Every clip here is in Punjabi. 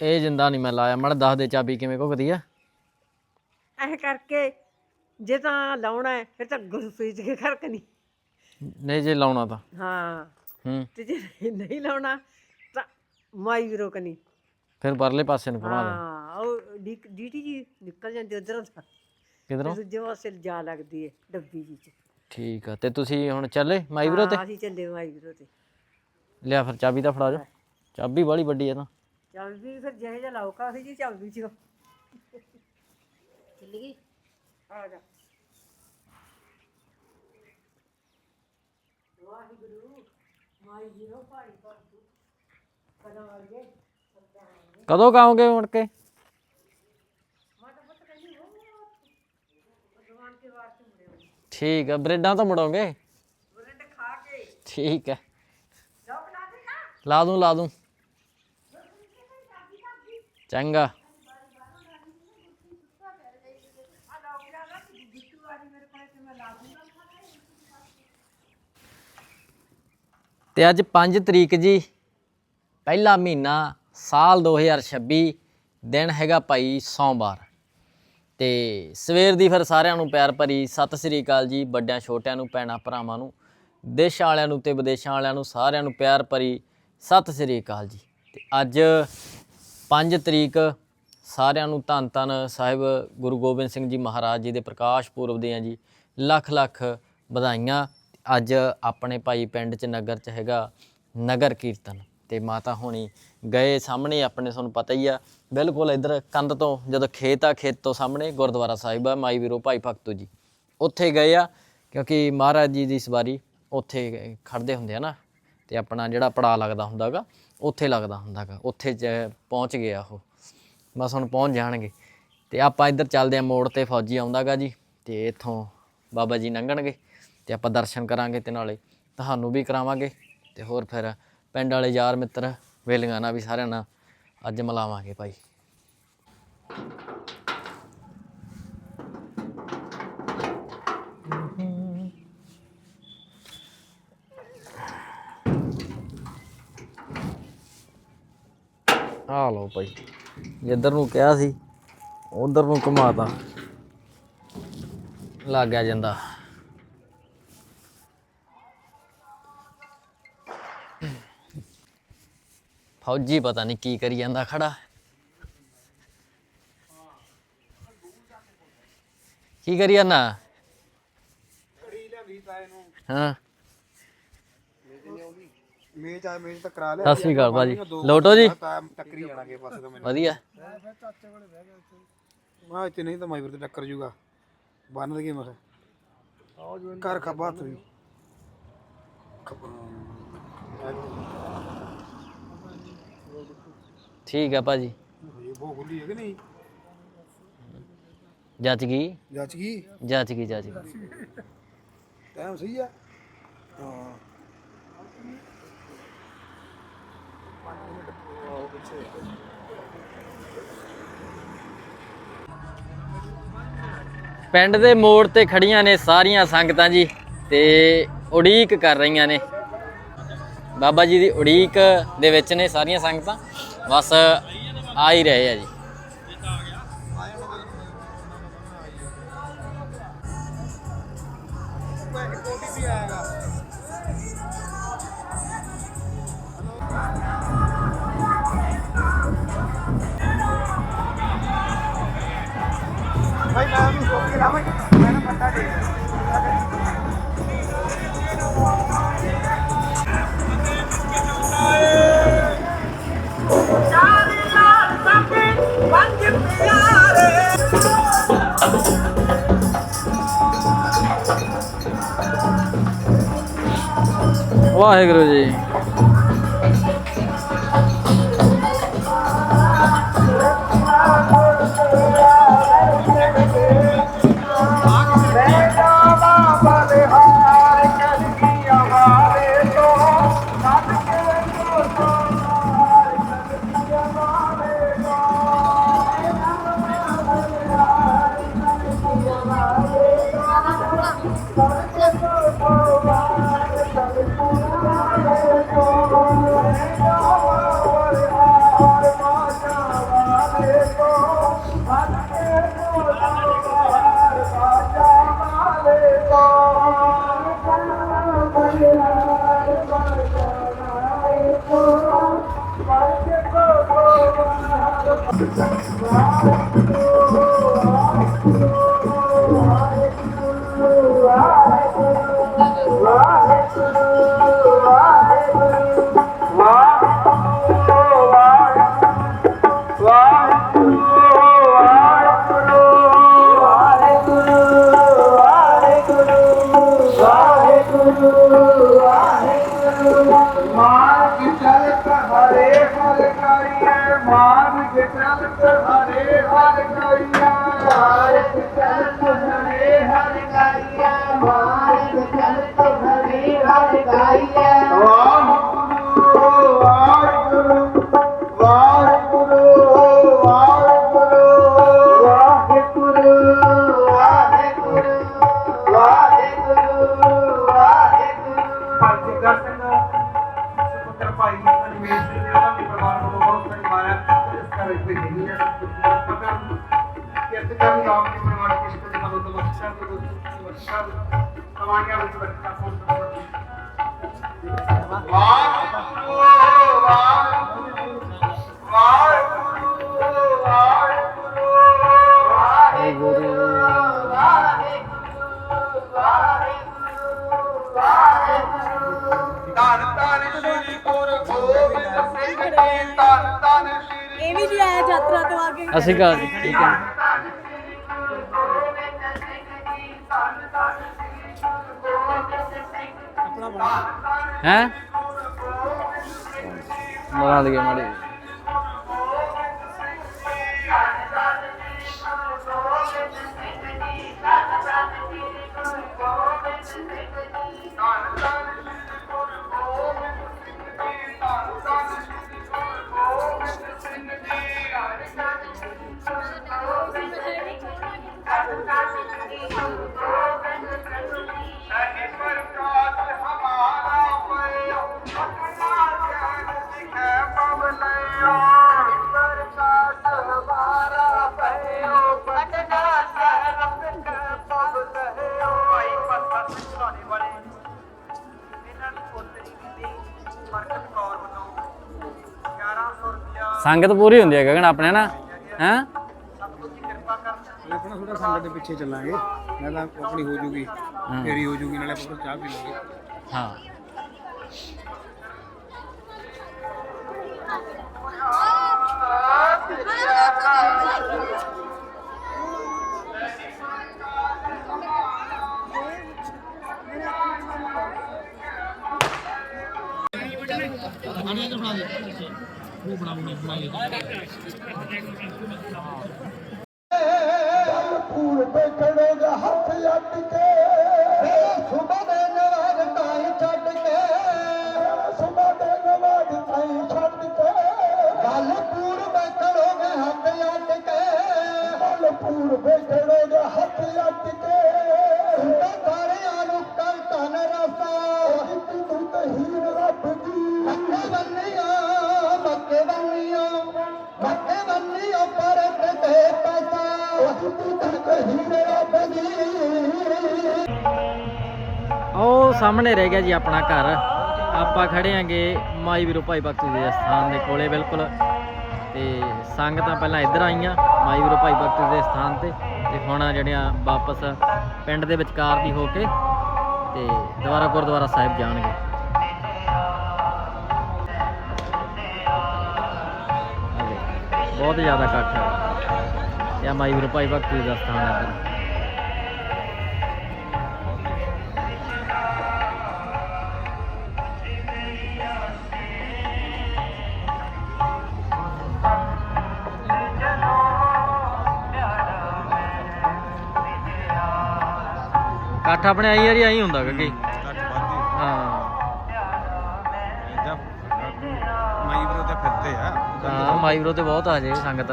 ਇਹ ਜਿੰਦਾ ਨਹੀਂ ਮੈਂ ਲਾਇਆ। ਮੜ ਦੱਸ ਦੇ ਚਾਬੀ ਕਿਵੇਂ ਘੁੱਗਦੀ ਆ? ਐ ਕਰਕੇ ਜੇ ਤਾਂ ਲਾਉਣਾ ਹੈ ਫਿਰ ਤਾਂ ਗੁਰਪ੍ਰੀਤ ਕੇ ਖਰਕਣੀ ਨਹੀਂ। ਜੇ ਲਾਉਣਾ ਤਾਂ। ਹਾਂ। ਹੂੰ। ਤੇ ਜੇ ਨਹੀਂ ਲਾਉਣਾ ਤਾਂ ਮਾਈ ਵੀ ਰੋਕਣੀ ਫਿਰ ਪਰਲੇ ਪਾਸੇ ਨੂੰ ਘੁਮਾ ਦੇ। ਹਾਂ ਉਹ ਡੀਟੀ ਜੀ ਨਿਕਲ ਜਾਂਦੀ ਉਧਰੋਂ ਤਾਂ। ਕਿਧਰੋਂ? ਦੂਜੇ ਪਾਸੇ ਜਾ ਲੱਗਦੀ ਹੈ ਡੱਬੀ ਜੀ ਚ। ਠੀਕ ਆ। ਤੇ ਤੁਸੀਂ ਹੁਣ ਚੱਲੇ ਮਾਈ ਵੀਰੋ ਤੇ? ਹਾਂ, ਅਸੀਂ ਚੱਲੇ ਮਾਈ ਵੀਰੋ ਤੇ। ਲਿਆ ਫਿਰ ਚਾਬੀ ਤਾਂ ਫੜਾ ਜਾ ਚਾਬੀ ਬਾਲੀ ਵੱਡੀ ਆ ਤਾਂ। ਚੱਲ ਵੀ ਫਿਰ ਜਿਹੇ ਜਿਹਾ ਲਾਉਕਾ ਸੀ ਜੀ ਚੱਲ ਵੀ ਜੀ ਚੱਲ ਗਈ। ਆ ਜਾ। ਵਾਹਿਗੁਰੂ ਮਾਈ ਵੀਰੋ ਭਾਈ ਬਾਬੂ ਕਦੋਂ ਆ ਗਏ ਕਦੋਂ ਕਾਉਂਗੇ ਮੁੜ ਕੇ? ਠੀਕ ਆ ਬ੍ਰੈਡਾਂ ਤਾਂ ਮੁੜੋਗੇ? ਬ੍ਰੈਡ ਖਾ ਕੇ। ਠੀਕ ਹੈ ਲੋਕ ਲਾ ਦੇ ਨਾ ਲਾ ਦੂੰ ਲਾ ਦੂੰ। ਚੰਗਾ। ਤੇ ਅੱਜ 5 ਤਰੀਕ ਜੀ, ਪਹਿਲਾ ਮਹੀਨਾ ਸਾਲ 2026 ਦਿਨ ਹੈਗਾ ਭਾਈ ਸੋਮਵਾਰ। ਤੇ ਸਵੇਰ ਦੀ ਫਿਰ ਸਾਰਿਆਂ ਨੂੰ ਪਿਆਰ ਭਰੀ ਸਤਿ ਸ੍ਰੀ ਅਕਾਲ ਜੀ, ਵੱਡਿਆਂ, ਛੋਟਿਆਂ ਨੂੰ, ਭੈਣਾਂ, ਭਰਾਵਾਂ ਨੂੰ, ਦੇਸ਼ਾਂ ਵਾਲਿਆਂ ਨੂੰ ਤੇ ਵਿਦੇਸ਼ਾਂ ਵਾਲਿਆਂ ਨੂੰ ਸਾਰਿਆਂ ਨੂੰ ਪਿਆਰ ਭਰੀ ਸਤਿ ਸ੍ਰੀ ਅਕਾਲ ਜੀ। ਤੇ ਅੱਜ 5 ਤਰੀਕ ਸਾਰਿਆਂ ਨੂੰ ਧੰਨ ਧੰਨ ਸਾਹਿਬ ਗੁਰੂ ਗੋਬਿੰਦ ਸਿੰਘ ਜੀ ਮਹਾਰਾਜ ਜੀ ਦੇ ਪ੍ਰਕਾਸ਼ ਪੁਰਬ ਦੀਆਂ ਜੀ ਲੱਖ ਲੱਖ ਵਧਾਈਆਂ। ਅੱਜ ਆਪਣੇ ਭਾਈ ਪਿੰਡ ਚ ਨਗਰ ਚ ਹੈਗਾ ਨਗਰ ਕੀਰਤਨ। ਤੇ ਮਾਤਾ ਹੋਣੀ ਗਏ ਸਾਹਮਣੇ, ਆਪਣੇ ਤੁਹਾਨੂੰ ਪਤਾ ਹੀ ਆ, ਬਿਲਕੁਲ ਇੱਧਰ ਕੰਧ ਤੋਂ, ਜਦੋਂ ਖੇਤ ਆ, ਖੇਤ ਤੋਂ ਸਾਹਮਣੇ ਗੁਰਦੁਆਰਾ ਸਾਹਿਬ ਆ, ਮਾਈ ਵੀਰੋ, ਭਾਈ ਭਗਤੂ ਜੀ। ਉੱਥੇ ਗਏ ਆ, ਕਿਉਂਕਿ ਮਹਾਰਾਜ ਜੀ ਦੀ ਸਵਾਰੀ ਉੱਥੇ ਖੜਦੇ ਹੁੰਦੇ ਆ ਨਾ, ਤੇ ਆਪਣਾ ਜਿਹੜਾ ਪੜਾ ਲੱਗਦਾ ਹੁੰਦਾਗਾ ਉੱਥੇ ਲੱਗਦਾ ਹੁੰਦਾਗਾ ਉੱਥੇ ਚ ਪਹੁੰਚ ਗਿਆ ਉਹ। ਬਸ ਹੁਣ ਪਹੁੰਚ ਜਾਣਗੇ। ਤੇ ਆਪਾਂ ਇੱਧਰ ਚੱਲਦੇ ਆ ਮੋੜ ਤੇ ਫੌਜੀ ਆਉਂਦਾਗਾ ਜੀ, ਤੇ ਇੱਥੋਂ ਬਾਬਾ ਜੀ ਲੰਘਣਗੇ ਤੇ ਆਪਾਂ ਦਰਸ਼ਨ ਕਰਾਂਗੇ ਤੇ ਨਾਲੇ ਤੁਹਾਨੂੰ ਵੀ ਕਰਾਵਾਂਗੇ। ਤੇ ਹੋਰ ਫਿਰ ਪਿੰਡ ਵਾਲੇ ਯਾਰ ਮਿੱਤਰ, ਵੇਲੀਆਂ ਨਾਲ ਵੀ ਸਾਰਿਆਂ ਨਾਲ ਅੱਜ ਮਿਲਾਵਾਂਗੇ ਭਾਈ। ਆ ਲਓ ਭਾਈ। ਜਿੱਧਰ ਨੂੰ ਕਿਹਾ ਸੀ ਉਧਰ ਨੂੰ ਘੁਮਾਤਾ। ਲੱਗ ਗਿਆ ਜਾਂਦਾ। ਫੌਜੀ ਪਤਾ ਨਹੀਂ ਕੀ ਕਰੀ ਜਾਂਦਾ ਖੜਾ। ਕੀ ਕਰੀ ਜਾਂਦਾ? ਹਾਂ। ਮੇਜ ਆ ਮੇਜ ਤਾਂ ਕਰਾ ਲਿਆ। ਸਤਿ ਸ੍ਰੀ ਅਕਾਲ ਭਾਜੀ। ਲੋਟੋ ਜੀ? ਤਾਂ ਟੱਕਰੀ ਜਾਣਾ ਕੇ ਪਾਸੇ ਤੋਂ ਮੈਨੂੰ ਵਧੀਆ। ਮੈਂ ਇੱਥੇ ਨਹੀਂ ਤਾਂ ਮਾਈਵਰ ਤੇ ਟੱਕਰ ਜੂਗਾ। ਬੰਨ ਦੇ ਮੈਂ ਘਰ ਖੱਬਾ ਹੱਥ ਵੀ। ਠੀਕ ਹੈ ਭਾਜੀ। ਇਹ ਬਹੁਤ ਖੁੱਲੀ ਹੈ ਕਿ ਨਹੀਂ? ਜੱਜ ਗਈ? ਜੱਜ ਕੀ ਜੱਜ ਗਈ ਜੱਜ ਗਈ। ਟਾਈਮ ਸਹੀ ਆ। ਹਾਂ। ਪਿੰਡ ਦੇ ਮੋੜ ਤੇ ਖੜੀਆਂ ਨੇ ਸਾਰੀਆਂ ਸੰਗਤਾਂ ਜੀ ਤੇ ਉਡੀਕ ਕਰ ਰਹੀਆਂ ਨੇ। ਬਾਬਾ ਜੀ ਦੀ ਉਡੀਕ ਦੇ ਵਿੱਚ ਨੇ ਸਾਰੀਆਂ ਸੰਗਤਾਂ। ਬਸ ਆ ਹੀ ਰਹੇ ਆ ਜੀ। ਵਾਹਿਗੁਰੂ ਜੀ। ਧੰਨ ਧੰਨ ਸ੍ਰੀ ਗੁਰੂ ਗੋਬਿੰਦ ਸਿੰਘ ਜੀ ਧੰਨ ਧੰਨ ਸ੍ਰੀ ਇਹ ਵੀ ਨਹੀਂ ਆਇਆ ਯਾਤਰਾ ਤੋਂ ਆ ਕੇ। ਅਸੀਂ ਕਹਾ ਜੀ ਠੀਕ ਹੈ। ਹੈ? ਬਣਾ ਲਈਏ ਮਾੜੀ ਸੰਗਤ ਪੂਰੀ ਹੁੰਦੀ ਹੈ ਗਗਨ ਆਪਣੇ ਨਾ ਹੈ? ਆਪਣਾ ਥੋੜਾ ਸੰਗਤ ਦੇ ਪਿੱਛੇ ਚੱਲਾਂਗੇ ਮੈਂ ਤਾਂ ਆਪਣੀ ਹੋ ਜੂਗੀ ਫੇਰੀ ਹੋ ਜੂਗੀ ਨਾਲੇ ਆਪਾਂ ਚਾਹ ਪੀ ਲਾਂਗੇ। ਹਾਂ। управление. ਉਹ ਸਾਹਮਣੇ ਰਹਿ ਗਿਆ ਜੀ ਆਪਣਾ ਘਰ। ਆਪਾਂ ਖੜੇ ਆਂਗੇ ਮਾਈ ਵੀਰੋ ਭਾਈ ਭਗਤ ਜੀ ਦੇ ਸਥਾਨ ਦੇ ਕੋਲੇ, ਬਿਲਕੁਲ। ਤੇ ਸੰਗਤਾਂ ਪਹਿਲਾਂ ਇੱਧਰ ਆਈਆਂ, ਮਾਈ ਵੀਰੋ ਭਾਈ ਭਗਤ ਦੇ ਸਥਾਨ ਤੇ। ਤੇ ਹੁਣ ਜਿਹੜੀਆਂ ਵਾਪਸ ਪਿੰਡ ਦੇ ਵਿਚਕਾਰ ਦੀ ਹੋ ਕੇ ਤੇ ਦੁਬਾਰਾ ਗੁਰਦੁਆਰਾ ਸਾਹਿਬ ਜਾਣਗੇ। ਬਹੁਤ ਜ਼ਿਆਦਾ ਇਕੱਠ ਹੈ या माईवर पायबाग तुळजास्थान आहे ਕੱਠ ਆਪਣੇ ਆਈ ਆਈ ਹੁੰਦਾ ਕਿ ਕੱਠ ਹਾਂ। ਇਦਾਂ ਮਾਈਬਰੋ ਤੇ ਫਿਰਦੇ ਆ। ਹਾਂ ਮਾਈਬਰੋ ਤੇ ਬਹੁਤ ਆ ਜੇ ਸੰਗਤ।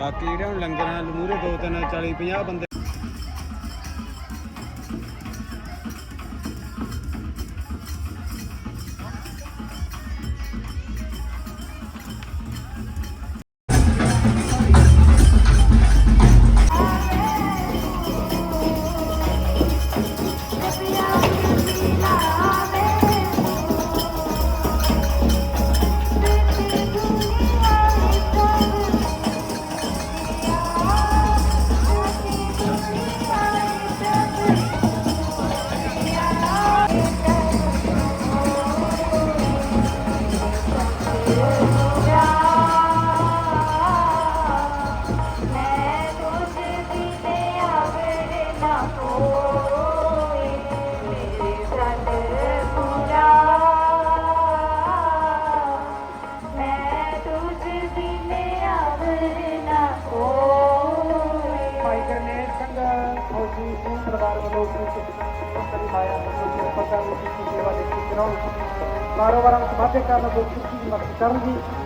ਬਾਕੀ ਜਿਹੜੇ ਹੁਣ ਲੰਗਰਾਂ ਮੂਰੇ ਦੋ ਤਿੰਨ 40 50 ਬੰਦੇ ਕਾਰੋਬਾਰਾਂ ਨੂੰ ਸਮਾਪਿਤ ਕਰਨ ਦੀ ਕੋਸ਼ਿਸ਼ ਕੀਤੀ ਕਰਨਗੀ।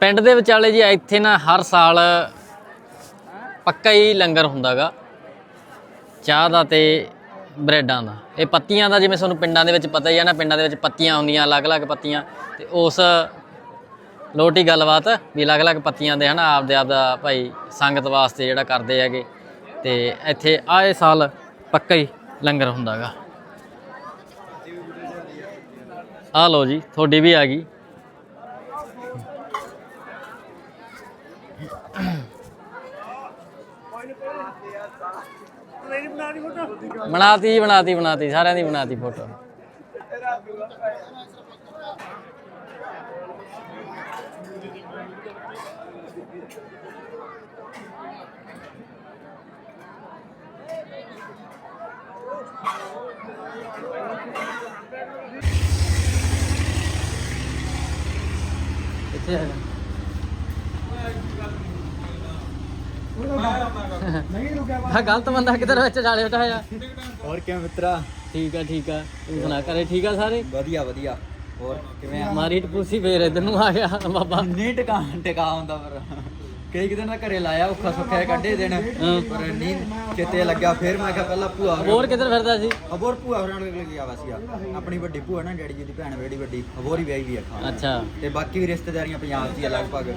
ਪਿੰਡ ਦੇ ਵਿਚਾਲੇ ਜੀ ਇੱਥੇ ਨਾ ਹਰ ਸਾਲ ਪੱਕਾ ਹੀ ਲੰਗਰ ਹੁੰਦਾਗਾ। ਚਾਹ ਦਾ ਤੇ ਬ੍ਰੈਡਾਂ ਦਾ। ਇਹ ਪੱਤੀਆਂ ਦਾ ਜਿਵੇਂ ਤੁਹਾਨੂੰ ਪਿੰਡਾਂ ਦੇ ਵਿੱਚ ਪਤਾ ਹੀ ਆ ਨਾ, ਪਿੰਡਾਂ ਦੇ ਵਿੱਚ ਪੱਤੀਆਂ ਹੁੰਦੀਆਂ, ਅਲੱਗ-ਅਲੱਗ ਪੱਤੀਆਂ। ਤੇ ਉਸ ਲੋਟੀ ਗੱਲਬਾਤ ਵੀ ਅਲੱਗ-ਅਲੱਗ ਪੱਤੀਆਂ ਦੇ ਹਨਾ, ਆਪਦੇ ਆਪ ਦਾ ਭਾਈ ਸੰਗਤ ਵਾਸਤੇ ਜਿਹੜਾ ਕਰਦੇ ਹੈਗੇ। ਤੇ ਇੱਥੇ ਆਏ ਸਾਲ ਪੱਕਾ ਹੀ ਲੰਗਰ ਹੁੰਦਾਗਾ। ਆ ਲਓ ਜੀ, ਤੁਹਾਡੀ ਵੀ ਆ ਗਈ। ਬਣਾਤੀ ਜੀ ਬਣਾਤੀ ਬਣਾਤੀ ਸਾਰਿਆਂ ਦੀ ਬਣਾਤੀ ਫੋਟੋ ਕਿੱਥੇ ਹੈਗਾ ਹਾਂ ਗਲਤ ਬੰਦਾ ਕਿਧਰ ਵਿੱਚ ਜਾਲੇ ਉਠਾਇਆ ਹੋਰ ਕਿਵੇਂ ਮਿੱਤਰਾ? ਠੀਕ ਆ ਠੀਕ ਆ। ਤੂੰ ਸੁਣਾ ਕਰੇ ਠੀਕ ਆ ਸਾਰੇ? ਵਧੀਆ ਵਧੀਆ। ਹੋਰ ਕਿਵੇਂ ਆ? ਮਾਰੀ ਟਪੂਸੀ ਫੇਰ ਇਧਰ ਨੂੰ ਆ ਗਿਆ ਬਾਬਾ। ਨਹੀਂ ਟਿਕਾ ਟਿਕਾ ਹੁੰਦਾ ਪਰ। ਕਈ ਕਿਤੇ ਨਾ ਘਰੇ ਲਾਇਆ ਔਖਾ ਸੁੱਖਿਆ ਕੱਢੇ ਦਿਨ ਪਰ ਨੀਂਦ ਚੇਤੇ ਲੱਗਿਆ ਫਿਰ ਮੈਂ ਕਿਹਾ ਪਹਿਲਾਂ ਭੂਆ ਹੋਰ ਕਿੱਧਰ ਫਿਰਦਾ ਸੀ? ਅਬੋਰ ਭੂਆ ਹੋਰਾਂ ਨੂੰ ਗਿਆ ਵਾ ਸੀ ਆਪਣੀ ਵੱਡੀ ਭੂਆ ਨਾ ਡੈਡੀ ਜੀ ਦੀ ਭੈਣ ਬੜੀ ਵੱਡੀ ਅਬੋਰ ਹੀ ਵਿਆਹੀ ਵੀ ਆ ਅੱਛਾ। ਤੇ ਬਾਕੀ ਵੀ ਰਿਸ਼ਤੇਦਾਰੀਆਂ ਪੰਜਾਬ ਹੀ ਆ ਲਗਭਗ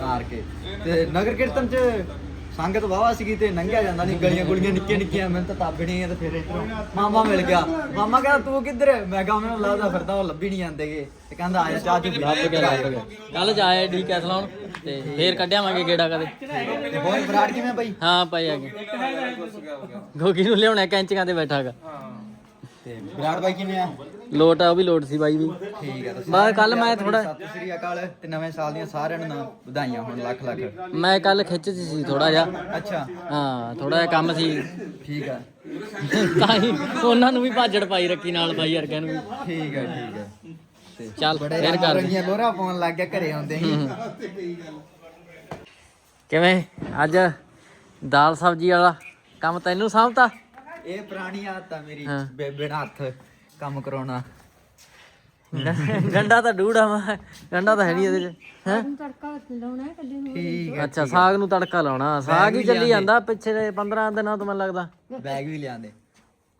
ਤਾਰ ਕੇ। ਤੇ ਨਗਰ ਕੀਰਤਨ 'ਚ ਸੰਗਤ ਵਾਵਾ ਸੀਗੀ ਤੇ ਨੰਗਿਆ ਜਾਂਦਾ ਨਹੀਂ ਗਲੀਆਂ ਗੁਲੀਆਂ ਨਿੱਕੀਆਂ ਨਿੱਕੀਆਂ ਮੈਨੂੰ ਤਾਂ ਤਾਬੜੀ ਆ ਤੇ ਫਿਰ ਇੱਧਰੋਂ ਮਾਮਾ ਮਿਲ ਗਿਆ। ਮਾਮਾ ਕਹਿੰਦਾ ਤੂੰ ਕਿੱਧਰ ਹੈ? ਮੈਂ ਕਿਹਾ ਮੈਨੂੰ ਲੱਗਦਾ ਫਿਰਦਾ ਉਹ ਲੱਭੀ ਨਹੀਂ ਜਾਂਦੇਗੇ ਤੇ ਕਹਿੰਦਾ ਆਇਆ ਚਾਹ ਚੁ ਲੱਭ ਗਿਆ ਲੱਭ ਕੱਲ ਜਾਇਆ ਡੀ ਲਾਉਣ ਤੇ ਫੇਰ ਕੱਢਿਆਵਾਂਗੇ ਗੇੜਾ ਕਦੇ। ਤੇ ਹੋਰ ਬਰਾੜ ਕਿਵੇਂ ਬਾਈ? ਹਾਂ ਭਾਈ ਆ ਗਏ। ਗੋਗੀ ਨੂੰ ਲਿਆਉਣਾ ਕੈਂਚੀਆਂ ਤੇ ਬੈਠਾਗਾ ਤੇ ਬਰਾੜ ਬਾਈ ਕਿਵੇਂ ਆ? ਲੋਟ ਆ ਉਹ ਵੀ ਲੋਟ ਸੀ ਬਾਈ ਵੀ। ਠੀਕ ਆ ਤੁਸੀਂ ਬਸ ਕੱਲ ਮੈਂ ਥੋੜਾ ਸਤਿ ਸ੍ਰੀ ਅਕਾਲ ਤੇ ਨਵੇਂ ਸਾਲ ਦੀਆਂ ਸਾਰਿਆਂ ਨੂੰ ਨਾ ਵਧਾਈਆਂ ਹੁਣ ਲੱਖ ਲੱਖ। ਮੈਂ ਕੱਲ ਖਿੱਚ 'ਚ ਸੀ ਥੋੜਾ ਜਿਹਾ। ਅੱਛਾ। ਹਾਂ ਥੋੜਾ ਜਿਹਾ ਕੰਮ ਸੀ। ਠੀਕ ਆ। ਤਾਂ ਹੀ ਉਹਨਾਂ ਨੂੰ ਵੀ ਭਾਜੜ ਪਾਈ ਰੱਖੀ ਨਾਲ ਬਾਈ ਵਰਗਿਆਂ ਨੂੰ ਵੀ। ਠੀਕ ਆ ਠੀਕ ਆ। ਤੇ ਚੱਲ ਬੜੇ ਫੇਰ ਕਰ ਰੰਗੀਆਂ ਲੋਰਾ ਪਾਉਣ ਲੱਗ ਗਿਆ ਘਰੇ ਆਉਂਦੇ ਹੀ। ਕਿਵੇਂ? ਅੱਜ ਦਾਲ ਸਬਜੀ ਵਾਲਾ ਕੰਮ ਤੈਨੂੰ ਸਾਂਭਤਾ? ਇਹ ਪੁਰਾਣੀ ਆਦਤ ਆ ਮੇਰੀ ਹਾਂ। ਬੇਬੇ ਨਾਲ ਹੱਥ। ਕੰਮ ਕਰਾਉਣਾ। ਗੰਡਾ ਤਾਂ ਡੂੜਾ ਵਾ ਗੰਡਾ ਤਾਂ ਹੈ ਨਹੀਂ ਇਹਦੇ ਚ। ਹੈ? ਠੀਕ ਆ ਅੱਛਾ ਸਾਗ ਨੂੰ ਤੜਕਾ ਲਾਉਣਾ। ਸਾਗ ਹੀ ਚੱਲੀ ਜਾਂਦਾ ਪਿੱਛੇ ਦੇ 15 ਦਿਨਾਂ ਤੋਂ ਮੈਨੂੰ ਲੱਗਦਾ। ਬੈਗ ਵੀ ਲਿਆਂਦੇ।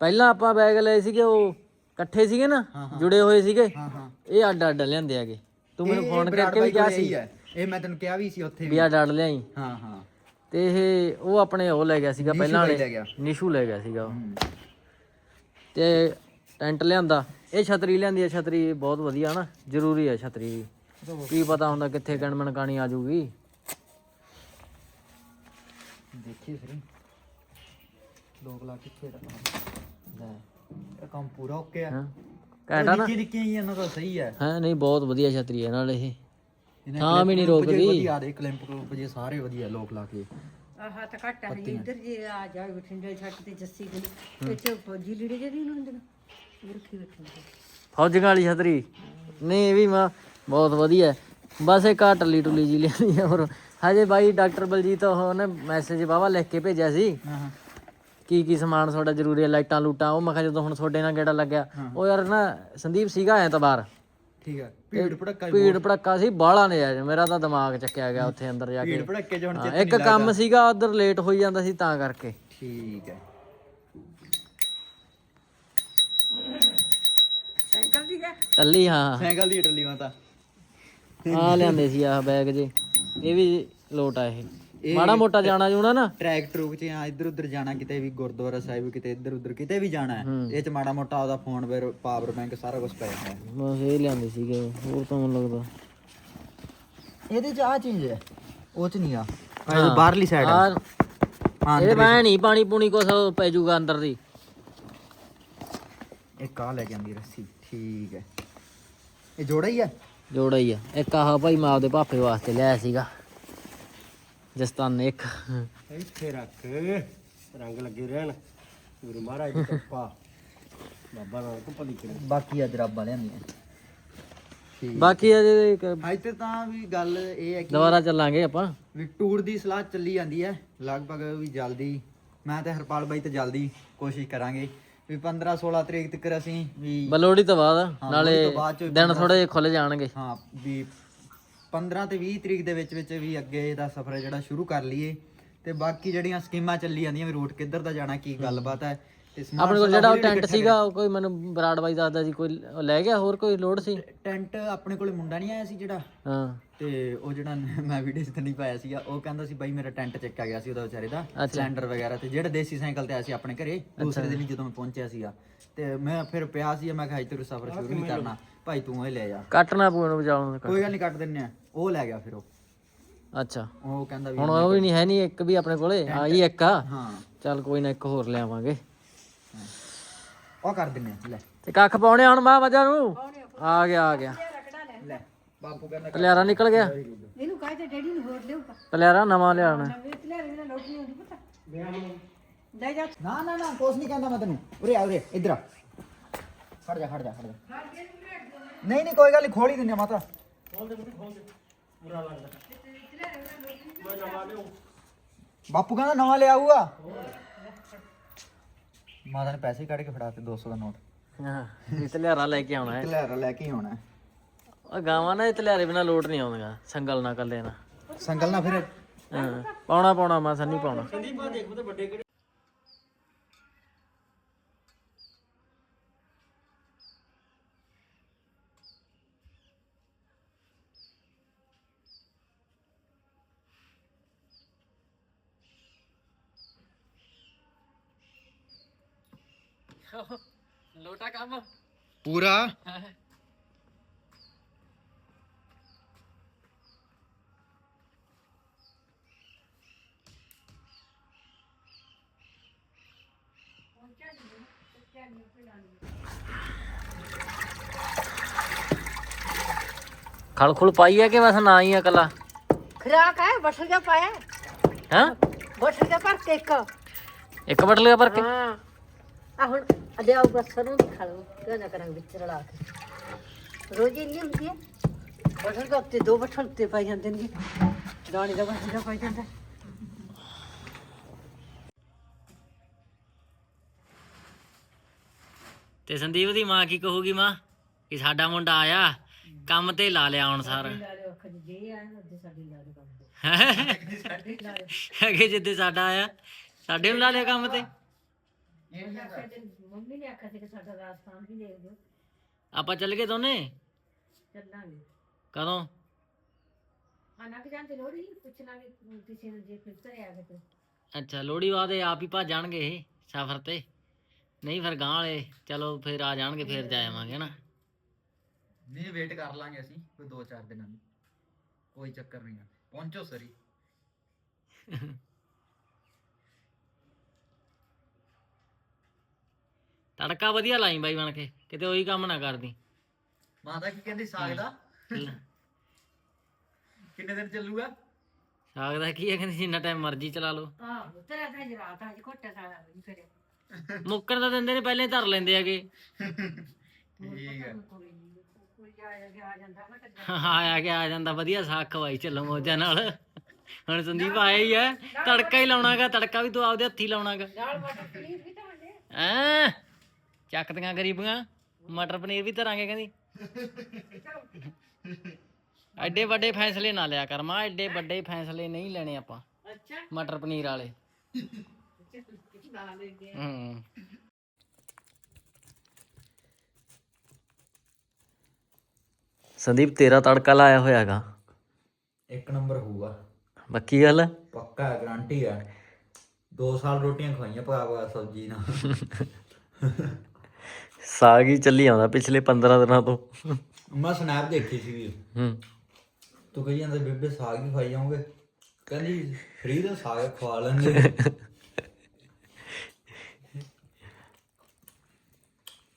ਪਹਿਲਾਂ ਆਪਾਂ ਬੈਗ ਲਏ ਸੀਗੇ ਉਹ ਇਕੱਠੇ ਸੀਗੇ ਨਾ ਜੁੜੇ ਹੋਏ ਸੀਗੇ। ਹਾਂ ਹਾਂ। ਇਹ ਅੱਡ ਅੱਡ ਲਿਆਂਦੇ ਆਗੇ ਤੂੰ ਮੈਨੂੰ ਫੋਨ ਕਰਕੇ ਵੀ ਕਿਹਾ ਸੀ। ਇਹ ਮੈਂ ਤੈਨੂੰ ਕਿਹਾ ਵੀ ਸੀ ਉੱਥੇ ਵੀ। ਵੀ ਅੱਡ ਅੱਡ ਲਿਆਈ। ਹਾਂ ਹਾਂ। ਤੇ ਇਹ ਉਹ ਆਪਣੇ ਉਹ ਲੈ ਗਿਆ ਸੀਗਾ ਪਹਿਲਾਂ ਵਾਲੇ। ਨਿਸ਼ੂ ਲੈ ਗਿਆ ਸੀਗਾ। ਤੇ ਟੈਂਟ ਲਿਆਂਦਾ। ਇਹ ਛਤਰੀ ਲਿਆਂਦੀ ਹੈ ਛਤਰੀ ਬਹੁਤ ਵਧੀਆ ਨਾ ਜ਼ਰੂਰੀ ਹੈ ਛਤਰੀ ਵੀ। ਕੀ ਪਤਾ ਹੁੰਦਾ ਕਿੱਥੇ ਗਣਮਣ ਕਾਣੀ ਆ ਜੂਗੀ ਦੇਖੀ ਫਿਰ। ਲੋਕ ਲਾ ਕਿੱਥੇ ਦਾ ਲੈ। ਇਹ ਕੰਮ ਪੂਰਾ ਓਕੇ ਆ। ਹਾਂ। ਘੈਂਟਾ ਨਾ। ਨਿੱਕੀ ਨਿੱਕੀ ਹੀ ਇਹਨਾਂ ਦਾ ਸਹੀ ਹੈ ਹਾਂ ਨਹੀਂ ਬਹੁਤ ਵਧੀਆ ਛਤਰੀ ਹੈ ਨਾਲ ਇਹ। ਹਾਂ ਵੀ ਨਹੀਂ ਰੋਕਦੀ। ਵਧੀਆ ਦੇ ਕਲਿੰਪ ਕਲੁੰਪ ਜੇ ਸਾਰੇ ਵਧੀਆ ਲੋਕ ਲਾ ਕੇ। ਆਹ ਤਾਂ ਘੱਟ ਆ ਜੀ ਇੱਧਰ ਜੇ ਆ ਜਾ ਬਠਿੰਡੇ ਛੱਟ ਤੇ ਜੱਸੀ ਗਲੀ ਇੱਥੇ ਫੌਜੀ ਲੀੜੇ ਜਿਹੜੀ ਉਹਨਾਂ ਦੇ ਉਹ ਰੱਖੀ ਬੈਠੇ ਨੇ। ਫੌਜੀਆਂ ਵਾਲੀ ਛਤਰੀ। ਨਹੀਂ ਇਹ ਵੀ ਮਾ ਬਹੁਤ ਵਧੀਆ। ਹੈ। ਬਸ ਇਹ ਘਾ ਟੱਲੀ ਟੁੱਲੀ ਜੀ ਲਿਆਂਦੀ ਹੈ ਹੋਰ। ਹਜੇ ਬਾਈ ਡਾਕਟਰ ਬਲਜੀਤ ਉਹਨੇ ਮੈਸੇਜ ਵਾਵਾ ਲਿਖ ਕੇ ਭੇਜਿਆ ਸੀ। ਹਾਂ ਹਾਂ। ਕੀ ਕੀ ਸਮਾਨ ਤੁਹਾਡਾ ਜ਼ਰੂਰੀ ਹੈ ਲਾਈਟਾਂ ਲੂਟਾਂ ਉਹ ਮੈਂ ਕਿਹਾ ਜਦੋਂ ਹੁਣ ਤੁਹਾਡੇ ਨਾਲ ਗੇੜਾ ਲੱਗਿਆ ਉਹ ਯਾਰ ਨਾ ਸੰਦੀਪ ਸੀਗਾ ਐਤਵਾਰ ਠੀਕ ਹੈ ਭੀੜ ਭੜੱਕਾ ਭੀੜ ਭੜੱਕਾ ਸੀ ਬਾਹਲਾ ਨੇ ਯਾਰ ਮੇਰਾ ਤਾਂ ਦਿਮਾਗ ਚੱਕਿਆ ਗਿਆ ਉੱਥੇ ਅੰਦਰ ਜਾ ਕੇ। ਭੀੜ ਭੜੱਕੇ ਚ ਹੁਣ ਹਾਂ, ਚਿੱਤ ਇੱਕ ਕੰਮ ਸੀਗਾ ਉਧਰ ਲੇਟ ਹੋਈ ਜਾਂਦਾ ਸੀ ਤਾਂ ਕਰਕੇ। ਠੀਕ ਹੈ। ਟੱਲੀ ਹਾਂ। ਸਾਈਕਲ ਦੀ ਟੱਲੀ ਮਾਤਾ। ਆ ਲਿਆਂਦੇ ਸੀ ਆਹ ਬੈਗ ਜੇ। ਇਹ ਵੀ ਲੋਟ ਆ ਇਹ। ਮਾੜਾ ਮੋਟਾ ਜਾਣਾ ਜੂਣਾ ਨਾ। ਟਰੈਕ ਟਰੂਕ 'ਚ ਆ ਇੱਧਰ ਉੱਧਰ ਜਾਣਾ ਕਿਤੇ ਵੀ ਗੁਰਦੁਆਰਾ ਸਾਹਿਬ ਕਿਤੇ ਇੱਧਰ ਉੱਧਰ ਕਿਤੇ ਵੀ ਜਾਣਾ ਹੈ। ਇਹ 'ਚ ਮਾੜਾ ਮੋਟਾ ਉਹਦਾ ਫੋਨ ਵੇਰ ਪਾਵਰ ਬੈਂਕ ਸਾਰਾ ਕੁਝ ਪੈ ਜਾਂਦਾ। ਹੈ। ਬਸ ਇਹ ਲਿਆਂਦੇ ਸੀਗੇ। ਹੋਰ ਤਾਂ ਮੈਨੂੰ ਲੱਗਦਾ। ਇਹਦੇ 'ਚ ਆ ਚੀਜ਼ ਹੈ। ਉਹ 'ਚ ਨਹੀਂ ਆ। ਆਹ ਬਾਹਰਲੀ ਸਾਈਡ ਆ। ਹਾਂ ਇਹ ਮੈਂ ਨਹੀਂ ਪਾਣੀ ਪੂਣੀ ਕੁਛ ਪੈ ਜਾਊਗਾ ਅੰਦਰ ਦੀ। ਇੱਕ ਆ ਲੈ ਕੇ ਆਂਦੀ ਰੱਸੀ। ਠੀਕ ਹੈ। ਇਹ ਜੋੜਾ ਹੀ ਹੈ ਜੋੜਾ ਹੀ ਆ। ਇੱਕ ਆਹ ਭਾਈ ਮੈਂ ਆਪਦੇ ਪਾਪੇ ਵਾਸਤੇ ਲਿਆਇਆ ਸੀਗਾ। ਜਸਤਾਨ ਨੇ ਇੱਕ। ਇੱਥੇ ਰੱਖ। ਰੰਗ ਲੱਗੇ ਰਹਿਣ। ਗੁਰੂ ਮਹਾਰਾਜ ਦੀ ਕਿਰਪਾ। ਬਾਬਾ ਨਾਨਕ ਭਲੀ ਕਰੇ। ਬਾਕੀ ਆ ਜਰਾਬਾਂ ਲਿਆਂਦੀਆਂ ਠੀਕ। ਬਾਕੀ ਅਜੇ ਇੱਥੇ ਤਾਂ ਵੀ ਗੱਲ ਇਹ ਹੈ ਕਿ ਦੁਬਾਰਾ ਚੱਲਾਂਗੇ ਆਪਾਂ। ਵੀ ਟੂਰ ਦੀ ਸਲਾਹ ਚੱਲੀ ਜਾਂਦੀ ਹੈ। ਲਗਭਗ ਵੀ ਜਲਦੀ। ਮੈਂ ਤੇ ਹਰਪਾਲ ਬਾਈ ਤੇ ਜਲਦੀ ਕੋਸ਼ਿਸ਼ ਕਰਾਂਗੇ। ਵੀ 15 16 ਤਰੀਕ ਤੱਕ ਅਸੀਂ ਵੀ ਬਲੋੜੀ ਤੋਂ ਬਾਅਦ ਨਾਲੇ ਦਿਨ ਥੋੜੇ ਜਿਹੇ ਖੁੱਲ ਜਾਣਗੇ। ਹਾਂ ਵੀ 15 ਤੇ 20 ਤਰੀਕ ਦੇ ਵਿੱਚ ਵਿੱਚ ਵੀ ਅੱਗੇ ਦਾ ਸਫ਼ਰ ਜਿਹੜਾ ਸ਼ੁਰੂ ਕਰ ਲਈਏ। ਤੇ ਬਾਕੀ ਜਿਹੜੀਆਂ ਸਕੀਮਾਂ ਚੱਲੀ ਜਾਂਦੀਆਂ ਵੀ ਰੂਟ ਕਿੱਧਰ ਦਾ ਜਾਣਾ ਕੀ ਗੱਲਬਾਤ ਹੈ ਆਪਣੇ ਕੋਲ ਜਿਹੜਾ ਉਹ ਟੈਂਟ ਸੀਗਾ ਉਹ ਕੋਈ ਮੈਨੂੰ ਬਰਾੜ ਬਾਈ ਦੱਸਦਾ ਸੀ ਕੋਈ ਲੈ ਗਿਆ ਹੋਰ ਕੋਈ ਲੋਡ ਸੀ? ਟੈਂਟ ਆਪਣੇ ਕੋਲੇ ਮੁੰਡਾ ਨਹੀਂ ਆਇਆ ਸੀ ਜਿਹੜਾ? ਹਾਂ। ਤੇ ਉਹ ਜਿਹੜਾ ਮੈਂ ਵੀਡੀਓ 'ਚ ਨਹੀਂ ਪਾਇਆ ਸੀਗਾ ਉਹ ਕਹਿੰਦਾ ਸੀ ਬਾਈ ਮੇਰਾ ਟੈਂਟ ਚੱਕਾ ਗਿਆ ਸੀ ਉਹਦਾ ਵਿਚਾਰੇ ਦਾ ਸਿਲੰਡਰ ਵਗੈਰਾ ਤੇ ਜਿਹੜਾ ਦੇਸੀ ਸਾਈਕਲ ਤੇ ਆਇਆ ਸੀ ਆਪਣੇ ਘਰੇ ਦੂਸਰੇ ਦਿਨ ਹੀ ਜਦੋਂ ਮੈਂ ਪਹੁੰਚਿਆ ਸੀਗਾ। ਤੇ ਮੈਂ ਫਿਰ ਪਿਆ ਸੀ ਮੈਂ ਕਿਹਾ ਅੱਜ ਤੇਰੇ ਸਫ਼ਰ ਸ਼ੁਰੂ ਨਹੀਂ ਕਰਨਾ। ਭਾਈ ਤੂੰ ਇਹ ਲੈ ਜਾ। ਕੱਟਣਾ ਪੂਣ ਬਚਾਉਣ ਕੋਈ ਗੱਲ ਨਹੀਂ ਕੱਟ ਦਿੰਨੇ ਆ ਉਹ ਲੈ ਗਿਆ ਫਿਰ ਉਹ। ਅੱਛਾ। ਉਹ ਕਹਿੰਦਾ ਵੀ ਹੁਣ ਉਹ ਵੀ ਨਹੀਂ ਹੈ ਨਹੀਂ ਇੱਕ ਵੀ ਆਪਣੇ ਕੋਲੇ ਆਈ ਇੱਕ ਆ। ਹਾਂ। ਚੱਲ ਕੋਈ ਨਾ ਇੱਕ ਹੋਰ ਲਿਆਵਾਂਗੇ। ਉਹ ਕਰ ਦਿੰਨੇ ਆ ਲੈ। ਤੇ ਕੱਖ ਪਾਉਣੇ ਹੁਣ ਮਾਂ ਵਜਾ ਨੂੰ? ਆ ਗਿਆ ਆ ਗਿਆ। ਲੈ ਬਾਪੂ ਕਹਿੰਦਾ ਪਲਿਆਰਾ ਨਿਕਲ ਗਿਆ? ਇਹਨੂੰ ਕਹੇ ਤੇ ਡੈਡੀ ਨੂੰ ਹੋਰ ਲਿਓ ਪਲਿਆਰਾ ਨਵਾਂ ਲਿਆਉਣਾ। ਨਵੇਂ ਤੇ ਲੈ ਇਹਨਾਂ ਲੋਕ ਨਹੀਂ ਹੁੰਦੀ ਪਤਾ। ਲੈ ਜਾ। ਨਾ ਨਾ ਨਾ ਕੁਛ ਨਹੀਂ ਕਹਿੰਦਾ ਮੈਂ ਤੈਨੂੰ। ਉਰੇ ਆ ਉਰੇ ਇੱਧਰ ਆ। ਖੜ ਜਾ ਖੜ ਜਾ ਖੜ ਜਾ। ਨਹੀਂ ਨਹੀਂ ਕੋਈ ਗੱਲ ਨਹੀਂ ਖੋਲ ਹੀ ਦਿੰਨੇ ਆ ਮਾਤਾ। ਬਾਪੂ ਕਹਿੰਦਾ ਨਵਾਂ ਲਿਆਊਗਾ। ਮਾਤਾ ਨੇ ਪੈਸੇ ਕੱਢ ਕੇ ਫੜਾਤੇ 200 ਦਾ ਨੋਟ। ਹਾਂ ਇਹ ਤਲਿਆਰਾ ਲੈ ਕੇ ਆਉਣਾ ਹੈ। ਲੈ ਲੈ ਕੇ ਹੀ ਆਉਣਾ ਹੈ। ਉਹ ਗਾਵਾਂ ਨਾ ਇਹ ਤਲਿਆਰੇ ਬਿਨਾ ਲੋਟ ਨਹੀਂ ਆਉਂਦੀਆਂ ਸੰਗਲ ਨਾ ਕੱਲੇ ਨਾ। ਸੰਗਲ ਨਾ ਫਿਰ। ਹਾਂ ਪਾਉਣਾ ਪਾਉਣਾ ਮੈਂ ਸੰਨੀ ਪਾਉਣਾ। ਲੋਟਾ ਕੰਮ। ਪੂਰਾ? ਖਲ ਖੁਲ ਪਾਈ ਹੈ ਕਿ ਬਸ ਨਾ ਹੀ ਆ ਕੱਲਾ ਖਰਾਕ ਹੈ ਬਠਲ ਜਾ ਪਾਇਆ। ਹਾਂ? ਬਠਲ ਜਾ ਪਰ ਇੱਕ। ਇੱਕ ਬਟਲ ਭਰ ਕੇ? ਹਾਂ। ਆ ਹੁਣ ਅਦੇ ਆਉ ਬਸ ਨੂੰ ਖਾ ਲਓ ਕਿਉਂ ਨਾ ਕਰਾਂਗੇ ਵਿੱਚ ਰਲਾ ਕੇ। ਰੋਜ਼ ਨਹੀਂ ਹੁੰਦੀ ਹੈ। ਬਠਲ ਦਾ ਉੱਤੇ ਦੋ ਬਠਲ ਤੇ ਪਾਈ ਜਾਂਦੇ ਨੇ। ਦਾਣੇ ਦਾ ਬਠਲ ਦਾ ਪਾਈ ਜਾਂਦਾ। ਤੇ ਸੰਦੀਪ ਦੀ ਮਾਂ ਕੀ ਕਹੂਗੀ ਮਾਂ? ਕਿ ਸਾਡਾ ਮੁੰਡਾ ਆਇਆ ਕੰਮ ਤੇ ਲਾ ਲਿਆ ਹੁਣ ਸਾਰਾ। ਅਗੇ ਜਿੱਦੇ ਸਾਡਾ ਆਇਆ ਸਾਡੇ ਨੂੰ ਲਾ ਲਿਆ ਕੰਮ ਤੇ। ਮੰਮੀ ਨੇ ਆਖਿਆ ਸੀ ਕਿ ਸਾਡਾ ਰਾਜਸਥਾਨ ਵੀ ਦੇਖ ਦਿਓ। ਆਪਾਂ ਚੱਲ ਗਏ ਦੋਨੇ? ਚੱਲਾਂਗੇ। ਕਦੋਂ? ਆ ਨਾ ਕਿ ਜਾਂਦੇ ਲੋੜੀ ਕਿਸੇ ਨੂੰ ਜੇ ਅੱਛਾ ਲੋੜੀ ਵਾਦੇ ਆਪ ਹੀ ਭੱਜ ਜਾਣਗੇ ਇਹ ਸਫ਼ਰ ਤੇ? ਨਹੀਂ ਫਿਰ ਗਾਂ ਵਾਲੇ ਚਲੋ ਫਿਰ ਆ ਜਾਣਗੇ ਫਿਰ ਜਾ ਆਵਾਂਗੇ ਨਾ ਨਹੀਂ ਵੇਟ ਕਰ ਲਾਂਗੇ ਅਸੀਂ ਕੋਈ 2-4 ਦਿਨਾਂ ਦੀ ਕੋਈ ਚੱਕਰ ਨਹੀਂ ਆ। ਪਹੁੰਚੋ ਸਰੀ। ਤੜਕਾ ਵਧੀਆ ਲਾਈ ਬਾਈ ਬਣ ਕੇ ਕਿਤੇ ਉਹੀ ਕੰਮ ਨਾ ਕਰਦੀ। ਮਾਤਾ ਕੀ ਕਹਿੰਦੀ ਸਾਗ ਦਾ? ਕਿੰਨੇ ਦਿਨ ਚੱਲੂਗਾ? ਸਾਗ ਦਾ ਕੀ ਹੈ ਕਹਿੰਦੀ ਜਿੰਨਾ ਟਾਈਮ ਮਰਜ਼ੀ ਚਲਾ ਲਓ। ਆਹ ਤੇਰਾ ਤਾਂ ਜਰਾਤ ਆ ਜੀ ਖੋਟਾ ਸਾਰਾ ਵੀ ਫਿਰ। ਮੁੱਕਣ ਤਾਂ ਦਿੰਦੇ ਨੇ ਪਹਿਲੇ ਹੀ ਧਰ ਲੈਂਦੇ ਹੈਗੇ। ਠੀਕ ਹੈ। ਆ ਗਿਆ ਆ ਜਾਂਦਾ ਮੈਂ ਤਾਂ ਆਇਆ ਗਿਆ ਆ ਜਾਂਦਾ ਵਧੀਆ ਸਾਗ ਖਵਾਈ ਚੱਲੋ ਮੋਜਾਂ ਨਾਲ। ਹੁਣ ਸੰਦੀਪ ਆਇਆ ਹੀ ਹੈ ਤੜਕਾ ਹੀ ਲਾਉਣਾਗਾ ਤੜਕਾ ਵੀ ਤੂੰ ਆਪਦੇ ਹੱਥੀ ਲਾਉਣਾਗਾ। ਨਾਲ ਮਟਰ ਪਨੀਰ ਵੀ ਤਾਂ ਹੁੰਦੇ ਐ ਚੱਕਦੀਆਂ ਗਰੀਬੀਆਂ ਮਟਰ ਪਨੀਰ ਵੀ ਧਰਾਂਗੇ ਕਹਿੰਦੀ। ਐਡੇ ਵੱਡੇ ਫੈਸਲੇ ਨਾ ਲਿਆ ਕਰ ਮਾਂ ਐਡੇ ਵੱਡੇ ਫੈਸਲੇ ਨਹੀਂ ਲੈਣੇ ਆਪਾਂ ਅੱਛਾ। ਮਟਰ ਪਨੀਰ ਵਾਲੇ। ਹੂੰ। ਸੰਦੀਪ ਤੇਰਾ ਤੜਕਾ ਲਾਇਆ ਹੋਇਆਗਾ ਇੱਕ ਨੰਬਰ ਹੋਊਗਾ। ਪੱਕੀ ਗੱਲ? ਹੈ? ਪੱਕਾ ਗਾਰੰਟੀ ਆ 2 ਸਾਲ ਰੋਟੀਆਂ ਖਵਾਈਆਂ ਪਕਾ ਪਕਾ ਸਬਜ਼ੀ ਨਾਲ। ਸਾਗ ਹੀ ਚੱਲੀ ਆਉਂਦਾ ਪਿਛਲੇ 15 ਦਿਨਾਂ ਤੋਂ। ਮੈਂ ਸਨੈਪ ਦੇਖੀ ਸੀਗੀ। ਹੂੰ। ਤੂੰ ਕਹੀ ਜਾਂਦਾ ਬੇਬੇ ਸਾਗ ਹੀ ਖਾਈ ਜਾਓਗੇ ਕਹਿੰਦੀ ਫ੍ਰੀ ਦਾ ਸਾਗ ਖਵਾ ਲੈਂਦੇ।